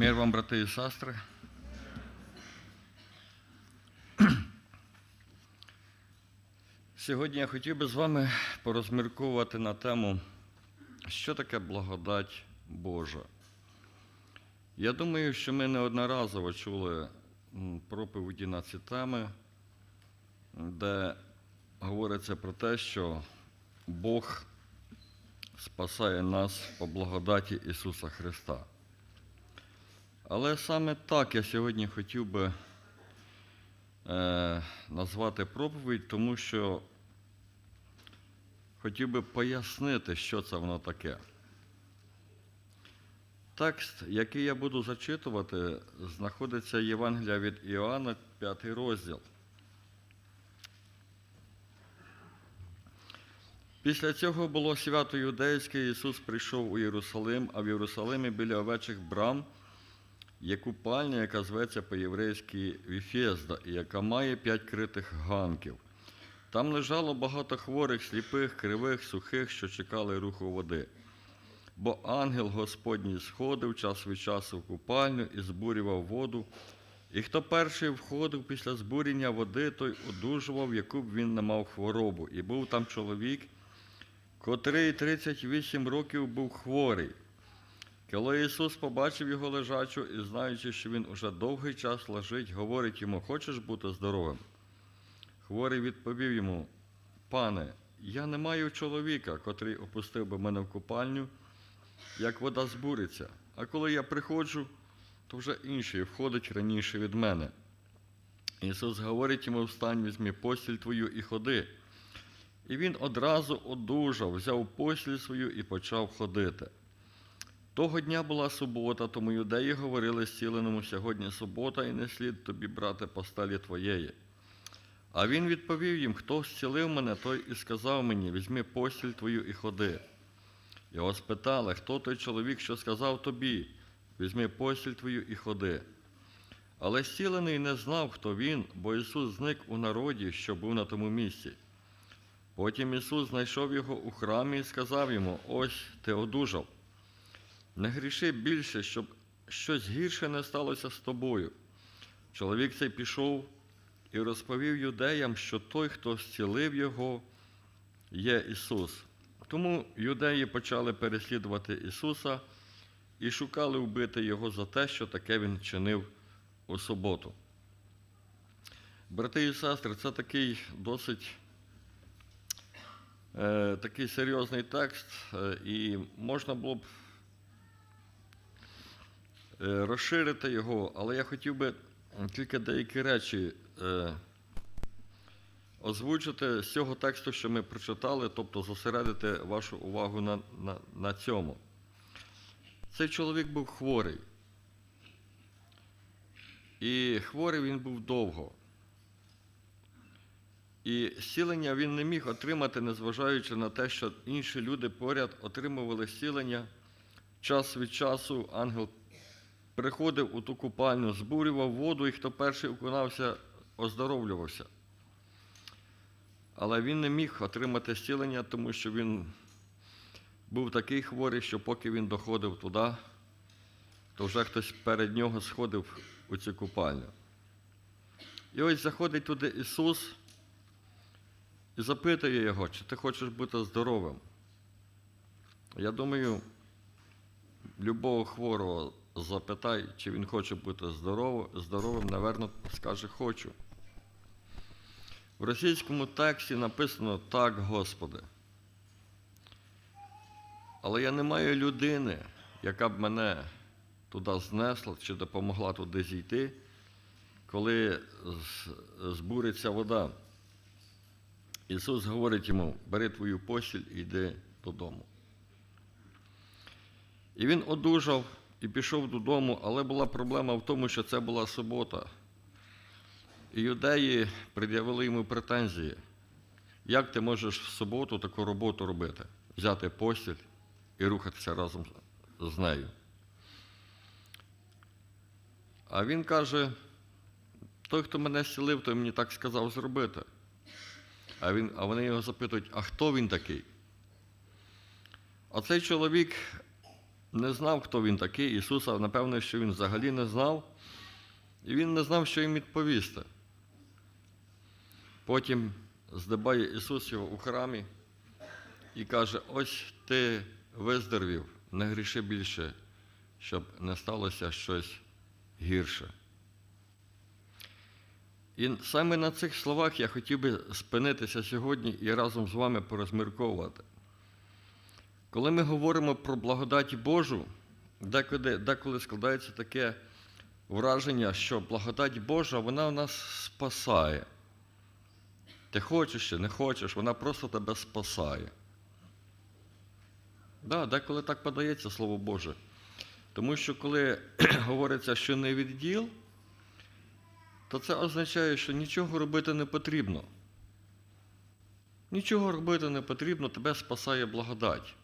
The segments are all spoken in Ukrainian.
Мир вам, брати і сестри. Сьогодні я хотів би з вами порозмірковувати на тему, що таке благодать Божа. Я думаю, що ми неодноразово чули проповіді на ці теми, де говориться про те, що Бог спасає нас по благодаті Ісуса Христа. Але саме так я сьогодні хотів би е, назвати проповідь, тому що хотів би пояснити, що це воно таке. Текст, який я буду зачитувати, знаходиться Євангелія від Іоанна, 5 розділ. Після цього було свято юдейське, Ісус прийшов у Єрусалим, а в Єрусалимі біля овечих брам є купальня, яка зветься по-єврейськи Віфєзда, і яка має п'ять критих ганків. Там лежало багато хворих, сліпих, кривих, сухих, що чекали руху води. Бо ангел Господній сходив час від часу в купальню і збурював воду. І хто перший входив після збурення води, той одужував, яку б він не мав хворобу. І був там чоловік, котрий 38 років був хворий. Коли Ісус побачив його лежачу і знаючи, що він уже довгий час лежить, говорить йому, хочеш бути здоровим? Хворий відповів йому, пане, я не маю чоловіка, котрий опустив би мене в купальню, як вода збуриться, а коли я приходжу, то вже інший входить раніше від мене. Ісус говорить йому, встань, візьми постіль твою і ходи. І він одразу одужав, взяв постіль свою і почав ходити. Того дня була субота, тому юдеї говорили зціленому сьогодні субота, і не слід тобі брати постелі твоєї. А він відповів їм, хто зцілив мене, той і сказав мені, візьми постіль твою і ходи. Його спитали, хто той чоловік, що сказав тобі, візьми постіль твою і ходи. Але зцілений не знав, хто він, бо Ісус зник у народі, що був на тому місці. Потім Ісус знайшов його у храмі і сказав йому: Ось ти одужав. Не гріши більше, щоб щось гірше не сталося з тобою. Чоловік цей пішов і розповів юдеям, що той, хто зцілив його, є Ісус. Тому юдеї почали переслідувати Ісуса і шукали вбити Його за те, що таке Він чинив у суботу. Брати і сестри, це такий досить е, такий серйозний текст, е, і можна було б розширити його, але я хотів би тільки деякі речі е, озвучити з цього тексту, що ми прочитали, тобто зосередити вашу увагу на, на, на цьому. Цей чоловік був хворий. І хворий він був довго. І зцілення він не міг отримати, незважаючи на те, що інші люди поряд отримували зцілення. Час від часу ангел приходив у ту купальню, збурював воду, і хто перший виконався, оздоровлювався. Але він не міг отримати зцілення, тому що він був такий хворий, що поки він доходив туди, то вже хтось перед нього сходив у цю купальню. І ось заходить туди Ісус і запитує його, чи ти хочеш бути здоровим. Я думаю, любого хворого запитай, чи він хоче бути здоровим, наверно, скаже хочу. В російському тексті написано так, Господи. Але я не маю людини, яка б мене туди знесла чи допомогла туди зійти, коли збуриться вода. Ісус говорить йому, бери твою постіль і йди додому. І він одужав і пішов додому, але була проблема в тому, що це була субота. І юдеї пред'явили йому претензії. Як ти можеш в суботу таку роботу робити? Взяти постіль і рухатися разом з нею. А він каже: той, хто мене зцілив, той мені так сказав зробити. А, він, а вони його запитують, а хто він такий? А цей чоловік не знав, хто він такий. Ісуса, напевно, що він взагалі не знав. І він не знав, що їм відповісти. Потім здибає Ісус його у храмі і каже: ось ти виздоровів, не гріши більше, щоб не сталося щось гірше. І саме на цих словах я хотів би спинитися сьогодні і разом з вами порозмірковувати. Коли ми говоримо про благодать Божу, деколи, деколи складається таке враження, що благодать Божа, вона в нас спасає. Ти хочеш чи не хочеш, вона просто тебе спасає. Да, деколи так подається Слово Боже. Тому що коли говориться, що не від діл, то це означає, що нічого робити не потрібно. Нічого робити не потрібно, тебе спасає благодать.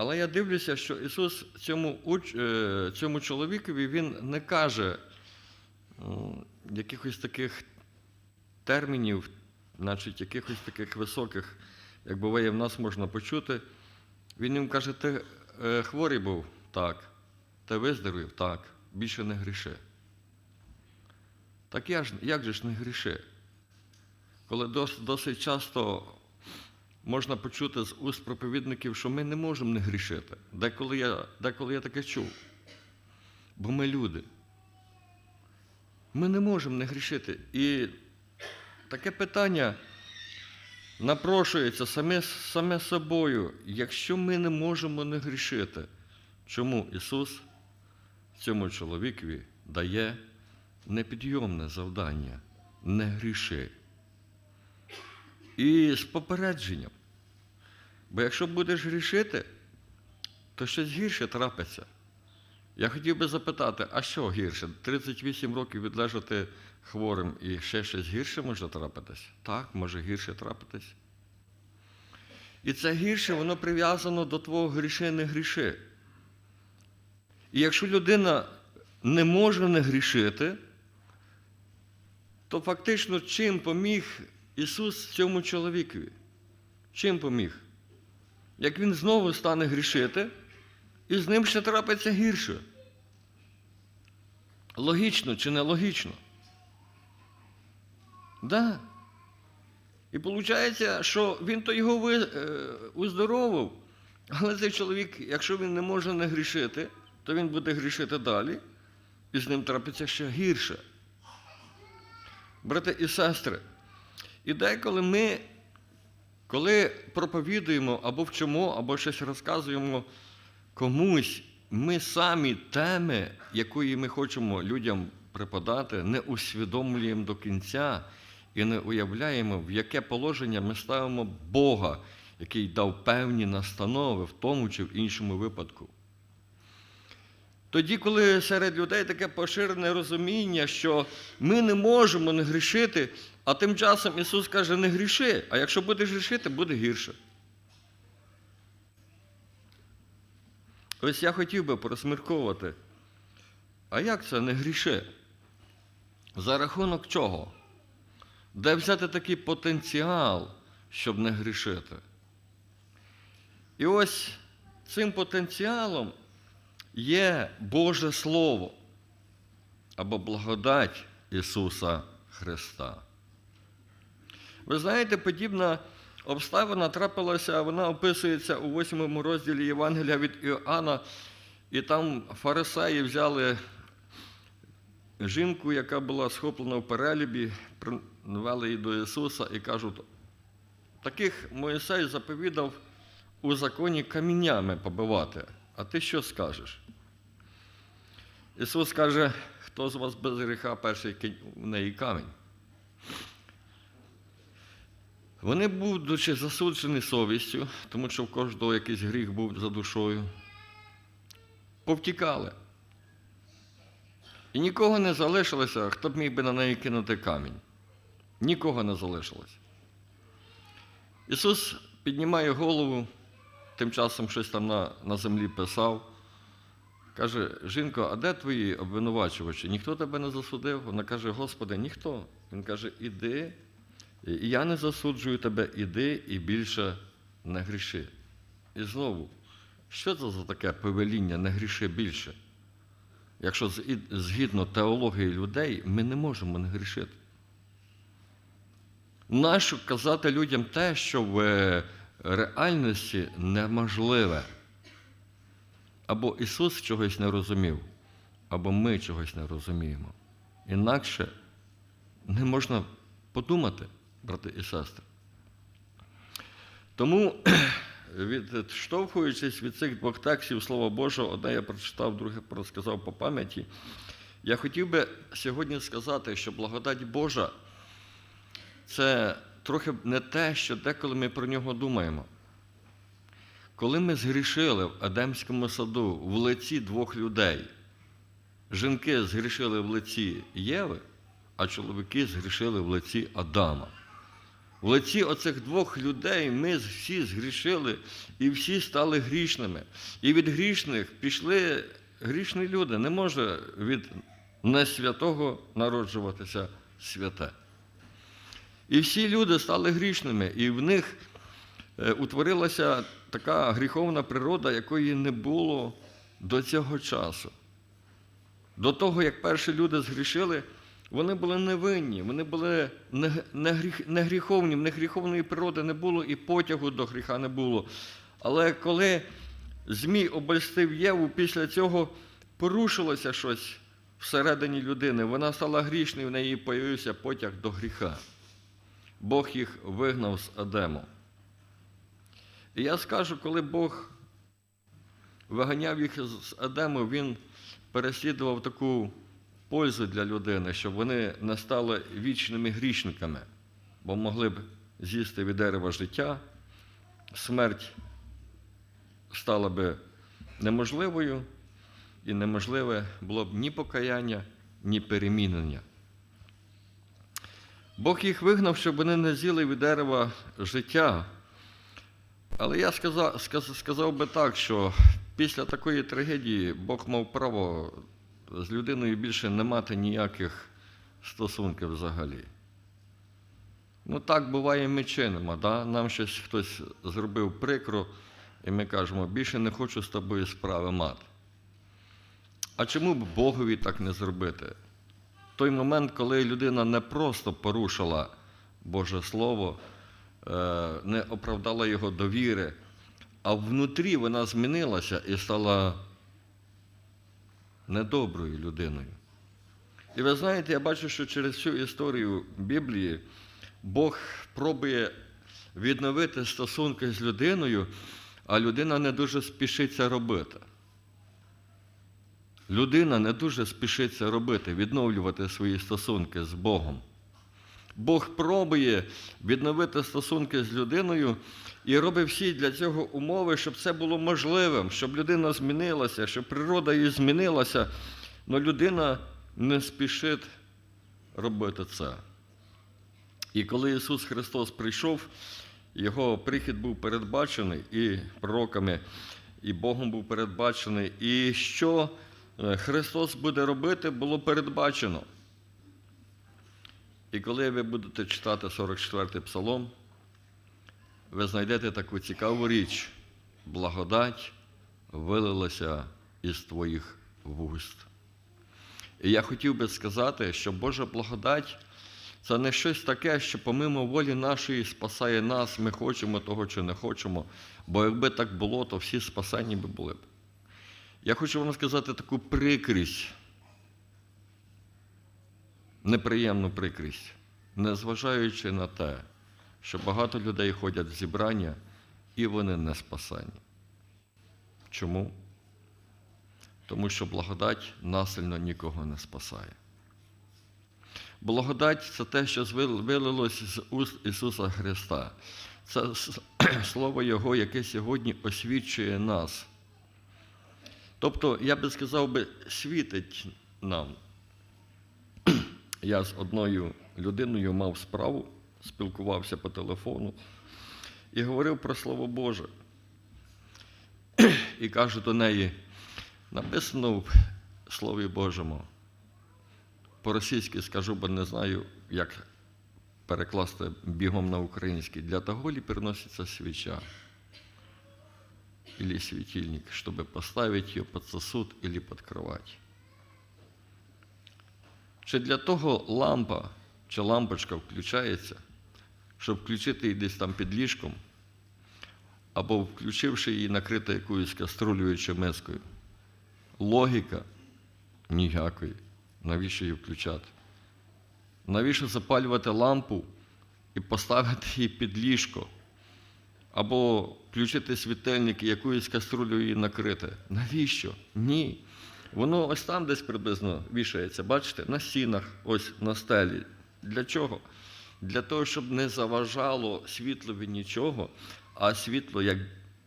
Але я дивлюся, що Ісус цьому, е, цьому чоловікові Він не каже якихось таких термінів, значить, якихось таких високих, як буває в нас можна почути. Він їм каже, ти е, хворий був? Так. Ти виздоровів? Так. Більше не гріши. Так я ж, як же ж не гріши? Коли досить часто можна почути з уст проповідників, що ми не можемо не грішити. Деколи я, деколи я таке чув. Бо ми люди. Ми не можемо не грішити. І таке питання напрошується саме, саме собою, якщо ми не можемо не грішити, чому Ісус цьому чоловікові дає непідйомне завдання не гріши. І з попередженням. Бо якщо будеш грішити, то щось гірше трапиться. Я хотів би запитати, а що гірше? 38 років відлежати хворим і ще щось гірше може трапитись? Так, може гірше трапитись. І це гірше, воно прив'язано до твого гріши, не гріши. І якщо людина не може не грішити, то фактично чим поміг Ісус цьому чоловікові? Чим поміг? Як він знову стане грішити, і з ним ще трапиться гірше. Логічно чи не логічно? Да. І виходить, що він то його ви, е, уздоровив, але цей чоловік, якщо він не може не грішити, то він буде грішити далі, і з ним трапиться ще гірше. Брати і сестри, і деколи ми, коли проповідуємо або вчимо, або щось розказуємо комусь, ми самі теми, якої ми хочемо людям преподати, не усвідомлюємо до кінця і не уявляємо, в яке положення ми ставимо Бога, який дав певні настанови в тому чи в іншому випадку. Тоді, коли серед людей таке поширене розуміння, що ми не можемо не грішити, а тим часом Ісус каже, не гріши, а якщо будеш грішити, буде гірше. Ось я хотів би порозмірковувати, а як це не гріши? За рахунок чого? Де взяти такий потенціал, щоб не грішити? І ось цим потенціалом є Боже Слово або благодать Ісуса Христа. Ви знаєте, подібна обставина трапилася, вона описується у восьмому розділі Євангелія від Іоанна, і там фарисеї взяли жінку, яка була схоплена в перелібі, привели її до Ісуса і кажуть, таких Моїсей заповідав у законі каміннями побивати. А ти що скажеш? Ісус каже, хто з вас без гріха перший кинь в неї камінь. Вони, будучи засуджені совістю, тому що в кожного якийсь гріх був за душою, повтікали. І нікого не залишилося, хто б міг би на неї кинути камінь. Нікого не залишилось. Ісус піднімає голову, тим часом щось там на, на землі писав. Каже, жінко, а де твої обвинувачувачі? Ніхто тебе не засудив? Вона каже, Господи, ніхто. Він каже, іди, і я не засуджую тебе, іди і більше не гріши. І знову Що це за таке повеління не гріши більше? Якщо згідно теології людей, ми не можемо не грішити. Нащо казати людям те, що в е, реальності неможливе? Або Ісус чогось не розумів, або ми чогось не розуміємо. Інакше не можна подумати, брати і сестри. Тому, відштовхуючись від цих двох текстів Слова Божого, одне я прочитав, друге розказав по пам'яті, я хотів би сьогодні сказати, що благодать Божа це трохи не те, що деколи ми про нього думаємо. Коли ми згрішили в Едемському саду в лиці двох людей, жінки згрішили в лиці Єви, а чоловіки згрішили в лиці Адама. В лиці оцих двох людей ми всі згрішили і всі стали грішними. І від грішних пішли грішні люди. Не може від несвятого народжуватися святе. І всі люди стали грішними, і в них е, утворилася така гріховна природа, якої не було до цього часу. До того, як перші люди згрішили, вони були невинні, вони були не, не, гріх, не гріховні, в них гріховної природи не було і потягу до гріха не було. Але коли Змій обольстив Єву, після цього порушилося щось всередині людини. Вона стала грішною, в неї появився потяг до гріха. Бог їх вигнав з Адему. І я скажу, коли Бог виганяв їх з Едему, він переслідував таку пользу для людини, щоб вони не стали вічними грішниками, бо могли б з'їсти від дерева життя, смерть стала би неможливою, і неможливе було б ні покаяння, ні перемінення. Бог їх вигнав, щоб вони не з'їли від дерева життя. Але я сказав, сказ- сказав би так, що після такої трагедії Бог мав право з людиною більше не мати ніяких стосунків взагалі. Ну так буває, ми чинимо. Да? Нам щось хтось зробив прикро, і ми кажемо, більше не хочу з тобою справи мати. А чому б Богові так не зробити? Той момент, коли людина не просто порушила Боже Слово, е, не оправдала його довіри, а внутрі вона змінилася і стала недоброю людиною. І ви знаєте, я бачу, що через всю історію Біблії Бог пробує відновити стосунки з людиною, а людина не дуже спішиться робити. Людина не дуже спішиться робити, відновлювати свої стосунки з Богом. Бог пробує відновити стосунки з людиною і робить всі для цього умови, щоб це було можливим, щоб людина змінилася, щоб природа її змінилася, але людина не спішить робити це. І коли Ісус Христос прийшов, Його прихід був передбачений і пророками, і Богом був передбачений. І що Христос буде робити, було передбачено. І коли ви будете читати 44-й псалом, ви знайдете таку цікаву річ. Благодать вилилася із твоїх вуст. І я хотів би сказати, що Божа благодать це не щось таке, що помимо волі нашої спасає нас, ми хочемо того чи не хочемо. Бо якби так було, то всі спасені би були б. Я хочу вам сказати таку прикрість, неприємну прикрість, незважаючи на те, що багато людей ходять в зібрання і вони не спасені. Чому? Тому що благодать насильно нікого не спасає. Благодать це те, що вилилось з уст Ісуса Христа. Це слово Його, яке сьогодні освічує нас. Тобто, я би сказав би, світить нам. Я з одною людиною мав справу, спілкувався по телефону і говорив про Слово Боже. І кажу до неї, написано в Слові Божому. По-російськи скажу, бо не знаю, як перекласти бігом на український. Для того лі переноситься свіча. Или светильник, чтобы поставить ее под сосуд или под кровать. Чи для того лампа чи лампочка включається, щоб включити її десь там під ліжком, або включивши її накрити якоюсь каструлею чи мискою? Логіка ніякої. Навіщо її включати? Навіщо запалювати лампу і поставити її під ліжко? Або включити світильник і якоюсь каструлею її накрити? Навіщо? Ні. Воно ось там десь приблизно вішається, бачите, на стінах, ось на стелі. Для чого? Для того, щоб не заважало світлові нічого, а світло як,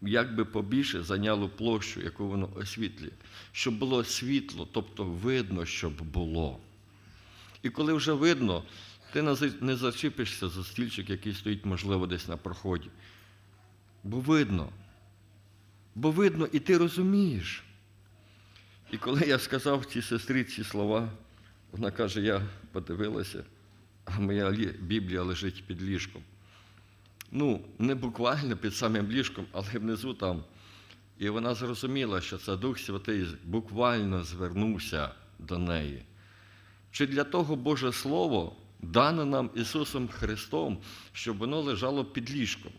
якби побільше зайняло площу, яку воно освітлює. Щоб було світло, тобто видно, щоб було. І коли вже видно, ти не за- не зачепишся за стільчик, який стоїть, можливо, десь на проході. Бо видно. Бо видно, і ти розумієш. І коли я сказав цій сестрі ці слова, вона каже: я подивилася, а моя Біблія лежить під ліжком. Ну, не буквально під самим ліжком, але внизу там. І вона зрозуміла, що це Дух Святий буквально звернувся до неї. Чи для того Боже Слово дане нам Ісусом Христом, щоб воно лежало під ліжком?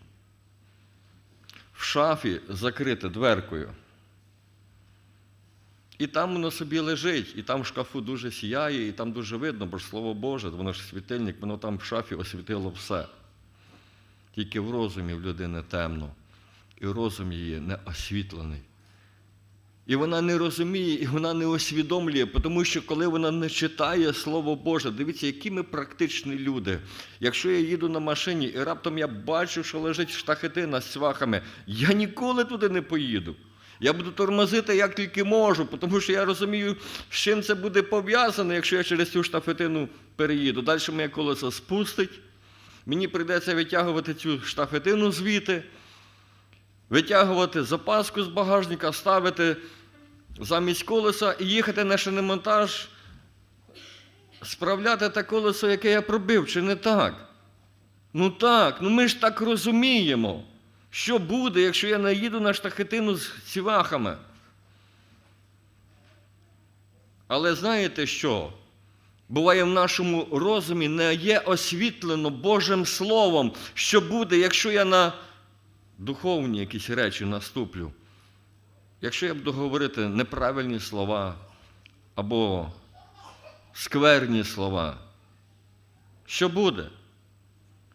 В шафі закрите дверкою. І там воно собі лежить, і там в шкафу дуже сіяє, і там дуже видно, бо ж Слово Боже, воно ж світильник, воно там в шафі освітило все. Тільки в розумі в людини темно, і розум її не освітлений. І вона не розуміє, і вона не усвідомлює, тому що коли вона не читає Слово Боже, дивіться, які ми практичні люди. Якщо я їду на машині і раптом я бачу, що лежить штахетина з цвахами, я ніколи туди не поїду. Я буду тормозити як тільки можу, тому що я розумію, з чим це буде пов'язано, якщо я через цю штафетину переїду. Далі моє колесо спустить, мені прийдеться витягувати цю штафетину звідти, витягувати запаску з багажника, ставити замість колеса і їхати на шиномонтаж, справляти те колесо, яке я пробив, чи не так? Ну так, ну ми ж так розуміємо. Що буде, якщо я наїду на штахетину з цівахами? Але знаєте що? Буває, в нашому розумі не є освітлено Божим Словом, що буде, якщо я на духовні якісь речі наступлю. Якщо я буду говорити неправильні слова або скверні слова, що буде?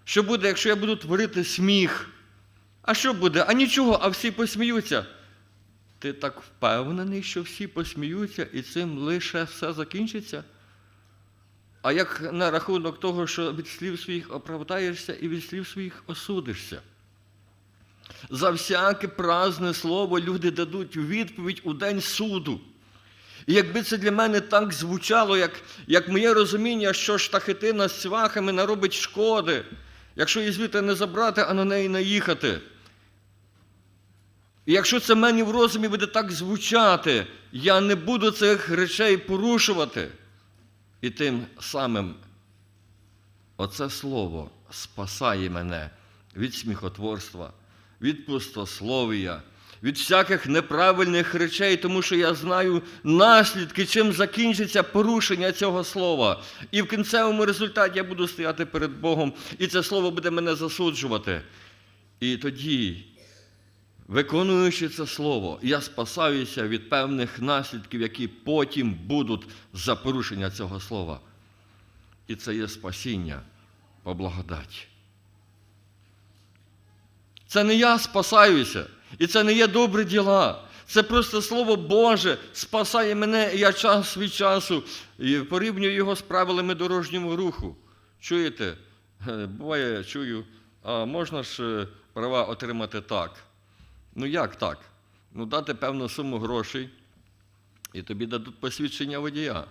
Що буде, якщо я буду творити сміх? А що буде? А нічого, а всі посміються. Ти так впевнений, що всі посміються і цим лише все закінчиться? А як на рахунок того, що від слів своїх оправдаєшся і від слів своїх осудишся? За всяке празне слово люди дадуть відповідь у день суду. І якби це для мене так звучало, як, як моє розуміння, що штахетина з цвахами наробить шкоди, якщо її звідти не забрати, а на неї наїхати. І якщо це мені в розумі буде так звучати, я не буду цих речей порушувати. І тим самим оце слово спасає мене від сміхотворства, від пустословія, від всяких неправильних речей, тому що я знаю наслідки, чим закінчиться порушення цього слова. І в кінцевому результаті я буду стояти перед Богом, і це слово буде мене засуджувати. І тоді, виконуючи це слово, я спасаюся від певних наслідків, які потім будуть за порушення цього слова. І це є спасіння по благодаті. Це не я спасаюся, і це не є добрі діла. Це просто Слово Боже спасає мене, і я час від часу порівнюю його з правилами дорожнього руху. Чуєте? Е, Буває, чую, а можна ж е, права отримати так. Ну як так? Ну, дати певну суму грошей, і тобі дадуть посвідчення водія.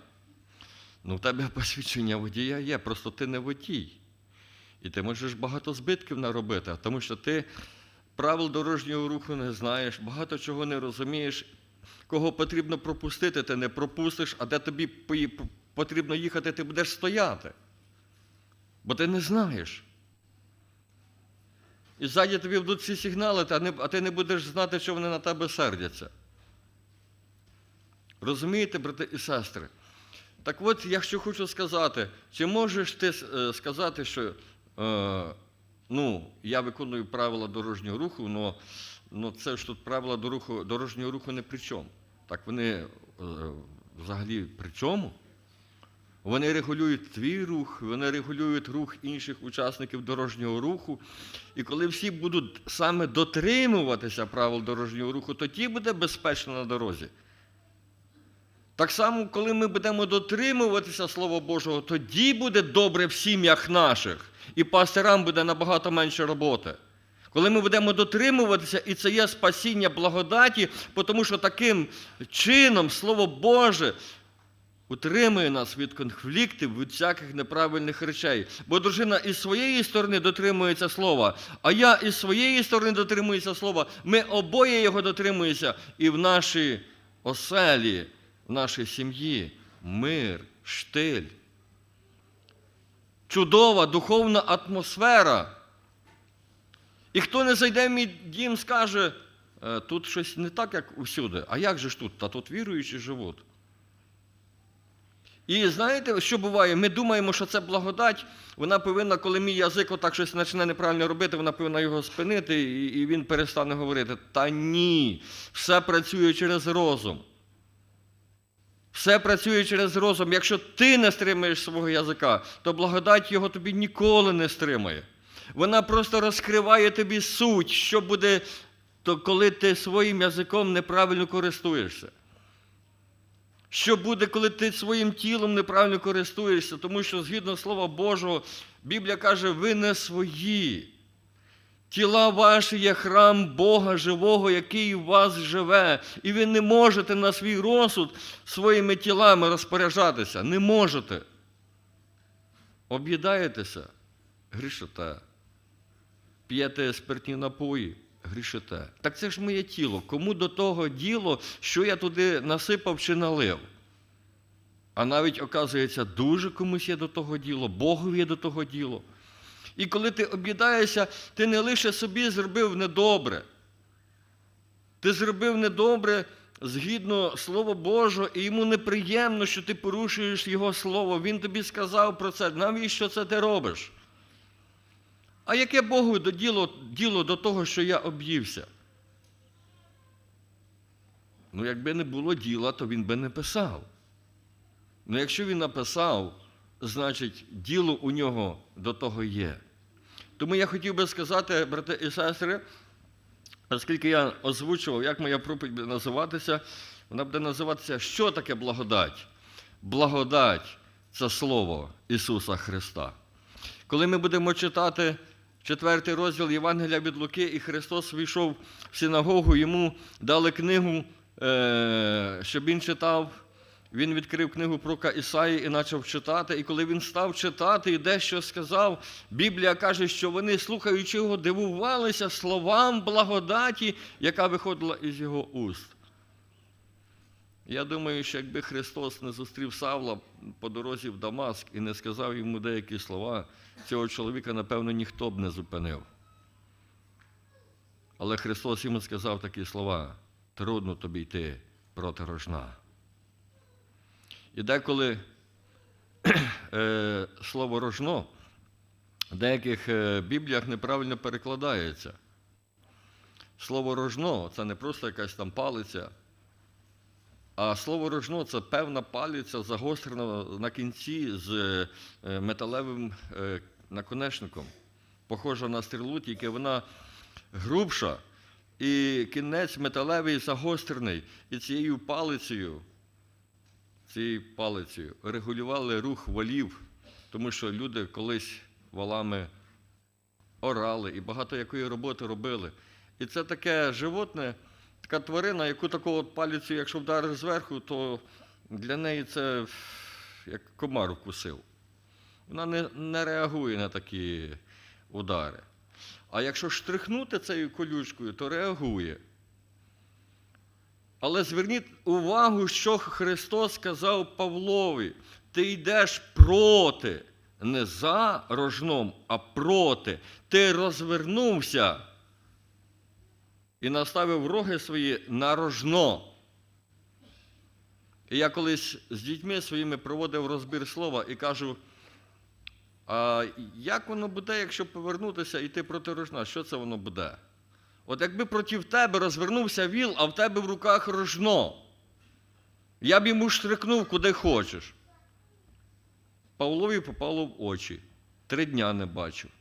Ну, в тебе посвідчення водія є, просто ти не водій. І ти можеш багато збитків наробити, тому що ти правил дорожнього руху не знаєш, багато чого не розумієш. Кого потрібно пропустити, ти не пропустиш, а де тобі потрібно їхати, ти будеш стояти. Бо ти не знаєш. І ззаді тобі будуть всі сигнали, а, ти не будеш знати, що вони на тебе сердяться. Розумієте, брати і сестри? Так от, я що хочу сказати, чи можеш ти е, сказати, що ну, я виконую правила дорожнього руху, але це ж тут правила дорожнього руху не при чому. Так вони е, взагалі при чому? Вони регулюють твій рух, вони регулюють рух інших учасників дорожнього руху. І коли всі будуть саме дотримуватися правил дорожнього руху, тоді буде безпечно на дорозі. Так само, коли ми будемо дотримуватися Слова Божого, тоді буде добре в сім'ях наших, і пастирам буде набагато менше роботи. Коли ми будемо дотримуватися, і це є спасіння благодаті, тому що таким чином Слово Боже утримує нас від конфліктів, від всяких неправильних речей. Бо дружина із своєї сторони дотримується слова, а я із своєї сторони дотримуюся слова. Ми обоє його дотримуємося і в нашій оселі, в нашій сім'ї мир, штиль. Чудова духовна атмосфера. І хто не зайде в мій дім, скаже, «Е, тут щось не так, як усюди. А як же ж тут? Та тут віруючі живуть. І знаєте, що буває? Ми думаємо, що це благодать. Вона повинна, коли мій язик отак щось почне неправильно робити, вона повинна його спинити, і, і він перестане говорити. Та ні, все працює через розум. Все працює через розум. Якщо ти не стримаєш свого язика, то благодать його тобі ніколи не стримає. Вона просто розкриває тобі суть, що буде, то коли ти своїм язиком неправильно користуєшся. Що буде, коли ти своїм тілом неправильно користуєшся, тому що згідно Слова Божого, Біблія каже, ви не свої. Тіла ваші є храм Бога живого, який у вас живе. І ви не можете на свій розсуд своїми тілами розпоряджатися. Не можете. Об'їдаєтеся, грішите. П'єте спиртні напої, грішите. Так це ж моє тіло. Кому до того діло, що я туди насипав чи налив? А навіть, оказується, дуже комусь є до того діло, Богові є до того діло. І коли ти об'їдаєшся, ти не лише собі зробив недобре. Ти зробив недобре згідно Слова Божого, і йому неприємно, що ти порушуєш Його Слово. Він тобі сказав про це. Навіщо це ти робиш? А яке Богу діло, діло до того, що я об'ївся? Ну, якби не було діла, то він би не писав. Ну, якщо він написав, значить, діло у нього до того є. Тому я хотів би сказати, брати і сестри, оскільки я озвучував, як моя проповідь буде називатися, вона буде називатися Що таке благодать? Благодать це Слово Ісуса Христа. Коли ми будемо читати четвертий розділ Євангелія від Луки, і Христос війшов в синагогу, йому дали книгу, е, щоб він читав. Він відкрив книгу про Ісаї і почав читати. І коли він став читати і дещо сказав, Біблія каже, що вони, слухаючи його, дивувалися словам благодаті, яка виходила із його уст. Я думаю, що якби Христос не зустрів Савла по дорозі в Дамаск і не сказав йому деякі слова, цього чоловіка, напевно, ніхто б не зупинив. Але Христос йому сказав такі слова: трудно тобі йти проти рожна. І деколи е, слово рожно в деяких е, бібліях неправильно перекладається. Слово рожно це не просто якась там палиця, а слово рожно це певна палиця, загострена на кінці з е, металевим наконечником, похожа на стрілу, тільки вона грубша, і кінець металевий загострений. І цією палицею цією палицею регулювали рух валів, тому що люди колись валами орали і багато якої роботи робили. І це таке животне, така тварина, яку таку от палицю, якщо вдариш зверху, то для неї це як комар вкусив. Вона не, не реагує на такі удари. А якщо штрихнути цією колючкою, то реагує. Але зверніть увагу, що Христос сказав Павлові. Ти йдеш проти не за рожном, а проти. Ти розвернувся і наставив роги свої на рожно. І я колись з дітьми своїми проводив розбір слова і кажу, а як воно буде, якщо повернутися і йти проти рожна? Що це воно буде? От якби проти тебе розвернувся віл, а в тебе в руках рожно, я б йому штрикнув куди хочеш. Павлові попало в очі. Три дня не бачив.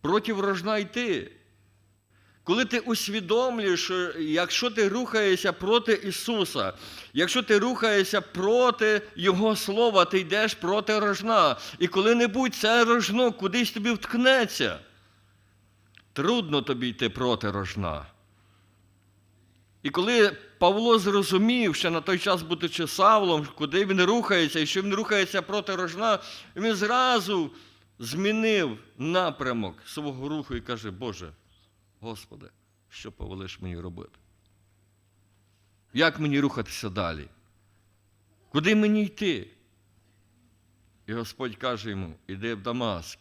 Проти рожна йти. Коли ти усвідомлюєш, що якщо ти рухаєшся проти Ісуса, якщо ти рухаєшся проти Його Слова, ти йдеш проти рожна. І коли-небудь це рожно кудись тобі вткнеться. Трудно тобі йти проти рожна. І коли Павло зрозумів, що на той час, будучи Савлом, куди він рухається, і що він рухається проти рожна, він зразу змінив напрямок свого руху і каже, Боже, Господи, що повелиш мені робити? Як мені рухатися далі? Куди мені йти? І Господь каже йому: іди в Дамаск,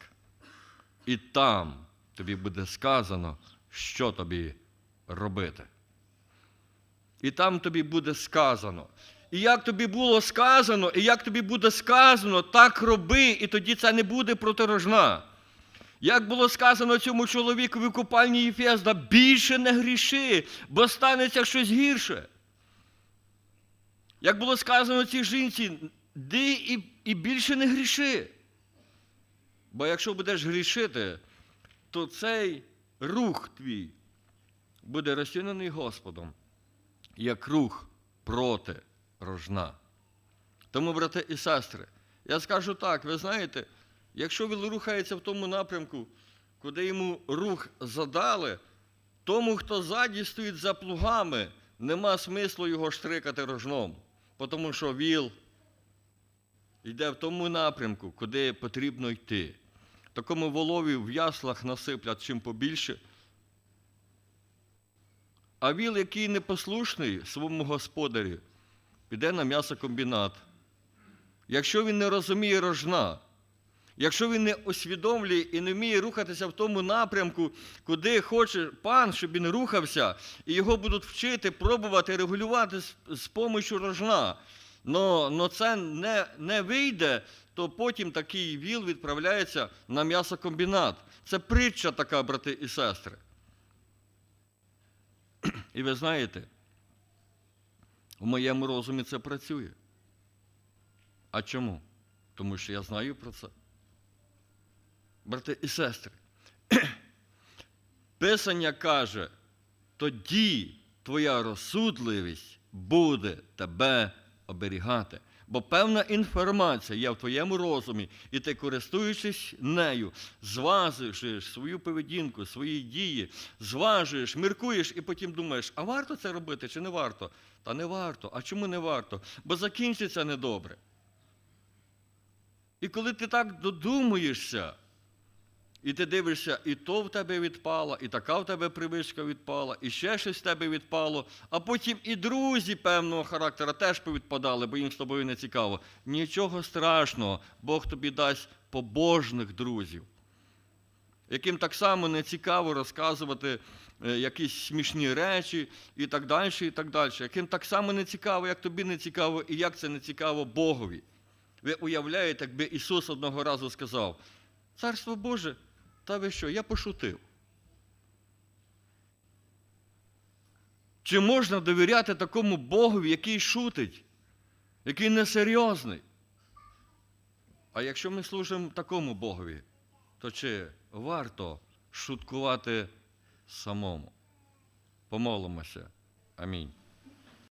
і там тобі буде сказано, що тобі робити. І там тобі буде сказано. І як тобі було сказано, і як тобі буде сказано, так роби, і тоді це не буде протирожна. Як було сказано цьому чоловікові в купальні Єфезда, більше не гріши, бо станеться щось гірше. Як було сказано цій жінці, ди і, і більше не гріши. Бо якщо будеш грішити, то цей рух твій буде розцінений Господом, як рух проти рожна. Тому, брати і сестри, я скажу так, ви знаєте, якщо він рухається в тому напрямку, куди йому рух задали, тому, хто ззаді стоїть за плугами, нема смислу його штрикати рожном, тому що віл йде в тому напрямку, куди потрібно йти. Такому волові в яслах насиплять чим побільше. А віл, який непослушний своєму господарі, піде на м'ясокомбінат. Якщо він не розуміє рожна, якщо він не усвідомлює і не вміє рухатися в тому напрямку, куди хоче пан, щоб він рухався, і його будуть вчити, пробувати регулювати з, з помощю рожна. Но, но це не, не вийде, то потім такий віл відправляється на м'ясокомбінат. Це притча така, брати і сестри. І ви знаєте, в моєму розумі це працює. А чому? Тому що я знаю про це. Брати і сестри, Писання каже, тоді твоя розсудливість буде тебе оберігати. Бо певна інформація є в твоєму розумі, і ти, користуючись нею, зважуєш свою поведінку, свої дії, зважуєш, міркуєш і потім думаєш, а варто це робити чи не варто? Та не варто. А чому не варто? Бо закінчиться недобре. І коли ти так додумуєшся, і ти дивишся, і то в тебе відпало, і така в тебе привичка відпала, і ще щось в тебе відпало, а потім і друзі певного характера теж повідпадали, бо їм з тобою не цікаво. Нічого страшного, Бог тобі дасть побожних друзів, яким так само не цікаво розказувати е, якісь смішні речі і так далі, і так далі, яким так само не цікаво, як тобі не цікаво, і як це не цікаво Богові. Ви уявляєте, якби Ісус одного разу сказав, Царство Боже, та ви що, я пошутив. Чи можна довіряти такому Богові, який шутить, який несерйозний? А якщо ми служимо такому Богові, то чи варто шуткувати самому? Помолимося. Амінь.